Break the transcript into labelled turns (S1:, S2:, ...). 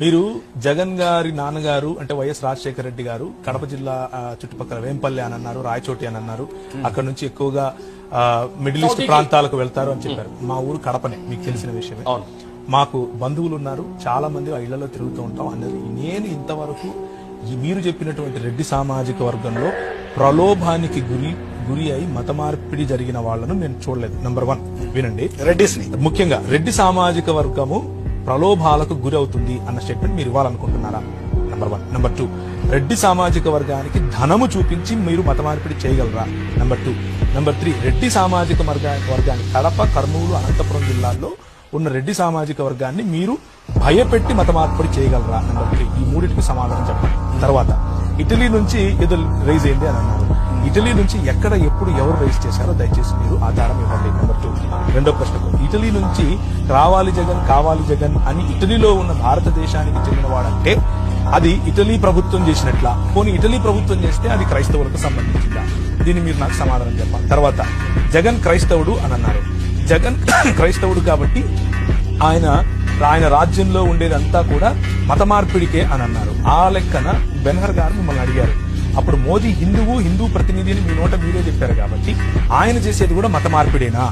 S1: మీరు జగన్ గారి నాన్నగారు అంటే వైఎస్ రాజశేఖర రెడ్డి గారు కడప జిల్లా చుట్టుపక్కల వేంపల్లి అని అన్నారు రాయచోటి అని అన్నారు. అక్కడ నుంచి ఎక్కువగా మిడిల్ ఈస్ట్ ప్రాంతాలకు వెళ్తారు అని చెప్పారు. మా ఊరు కడపనే మీకు తెలిసిన విషయమే.
S2: అవును.
S1: మాకు బంధువులు ఉన్నారు. చాలా మంది ఆ ఇళ్ళలో తిరుగుతూ ఉంటాం అన్నది నేను ఇంతవరకు మీరు చెప్పినటువంటి రెడ్డి సామాజిక వర్గంలో ప్రలోభానికి గురి గురి అయి మత మార్పిడి జరిగిన వాళ్ళను నేను చూడలేదు. నంబర్ వన్ వినండి.
S2: రెడ్డిస్ని
S1: ముఖ్యంగా రెడ్డి సామాజిక వర్గము ప్రలోభాలకు గురవుతుంది అన్న స్టేట్మెంట్ మీరు ఇవ్వాలనుకుంటున్నారా? Number one number two Reddy సామాజిక వర్గానికి ధనము చూపించి మీరు మత మార్పిడి చేయగలరా? Number two number three Reddy సామాజిక వర్గా వర్గాన్ని కడప కర్నూలు అనంతపురం జిల్లాల్లో ఉన్న రెడ్డి సామాజిక వర్గాన్ని మీరు భయపెట్టి మత మార్పిడి చేయగలరా? నంబర్ త్రీ ఈ మూడింటికి సమాధానం చెప్పండి. తర్వాత. ఇటలీ నుంచి ఏదో రైజ్ అయింది అని అన్నారు. ఇటలీ నుంచి ఎక్కడ ఎప్పుడు ఎవరు రైజ్ చేశారో దయచేసి మీరు ఆధారం ఇవ్వండి. నెంబర్ టూ రెండో ప్రశ్నకు ఇటలీ నుంచి రావాలి జగన్ కావాలి జగన్ అని ఇటలీలో ఉన్న భారతదేశానికి చెందినవాడంటే అది ఇటలీ ప్రభుత్వం చేసినట్లా. పోనీ ఇటలీ ప్రభుత్వం చేస్తే అది క్రైస్తవులకు సంబంధించిందా? దీన్ని మీరు నాకు సమాధానం చెప్పాలి. తర్వాత జగన్ క్రైస్తవుడు అని అన్నారు. జగన్ క్రైస్తవుడు కాబట్టి ఆయన ఆయన రాజ్యంలో ఉండేదంతా కూడా మత మార్పిడికే అని అన్నారు. ఆ లెక్కన బెన్హర్ గారు మిమ్మల్ని అడిగారు. అప్పుడు మోదీ హిందువు హిందూ ప్రతినిధి అని మీ నోట మీరే చెప్పారు కాబట్టి ఆయన చేసేది కూడా మత మార్పిడేనా?